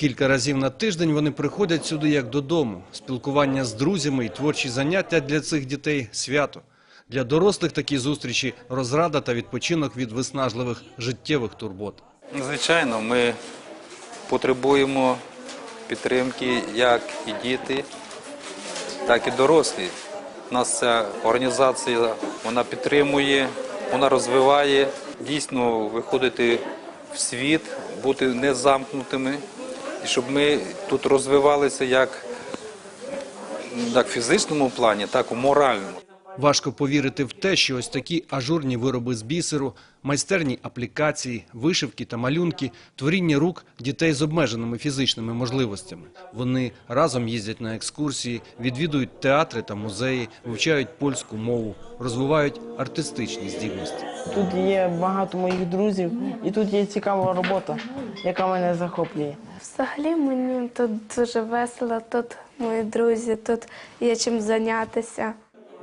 Кілька разів на тиждень вони приходять сюди як додому. Спілкування з друзями і творчі заняття для цих дітей – свято. Для дорослих такі зустрічі – розрада та відпочинок від виснажливих життєвих турбот. Звичайно, ми потребуємо підтримки як і діти, так і дорослі. Нас ця організація вона підтримує, вона розвиває. Дійсно виходити в світ, бути не замкнутими, і щоб ми тут розвивалися як, як в фізичному плані, так і в моральному. Важко повірити в те, що ось такі ажурні вироби з бісеру, майстерні аплікації, вишивки та малюнки – творіння рук дітей з обмеженими фізичними можливостями. Вони разом їздять на екскурсії, відвідують театри та музеї, вивчають польську мову, розвивають артистичні здібності. Тут є багато моїх друзів, і тут є цікава робота, яка мене захоплює. Взагалі мені тут дуже весело, тут мої друзі, тут є чим зайнятися.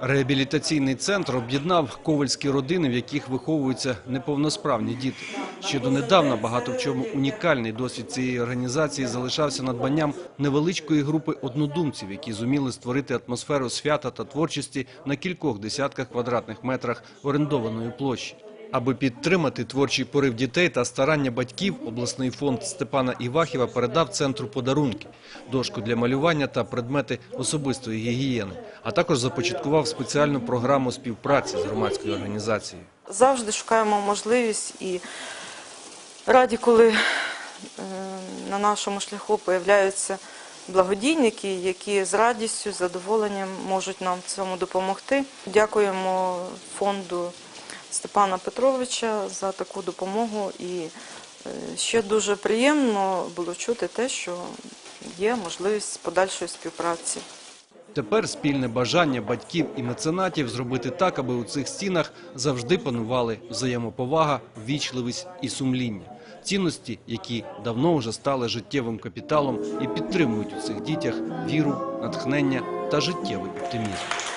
Реабілітаційний центр об'єднав ковальські родини, в яких виховуються неповносправні діти. Ще донедавна багато в чому унікальний досвід цієї організації залишався надбанням невеличкої групи однодумців, які зуміли створити атмосферу свята та творчості на кількох десятках квадратних метрах орендованої площі. Аби підтримати творчий порив дітей та старання батьків, обласний фонд Степана Івахіва передав центру подарунки, дошку для малювання та предмети особистої гігієни, а також започаткував спеціальну програму співпраці з громадською організацією. завжди шукаємо можливість і раді, коли е, на нашому шляху появляються благодійники, які з радістю, задоволенням можуть нам в цьому допомогти. Дякуємо фонду Степана Петровича за таку допомогу. І е, ще дуже приємно було чути те, що є можливість подальшої співпраці. Тепер спільне бажання батьків і меценатів зробити так, аби у цих стінах завжди панували взаємоповага, ввічливість і сумління. Цінності, які давно вже стали життєвим капіталом і підтримують у цих дітях віру, натхнення та життєвий оптимізм.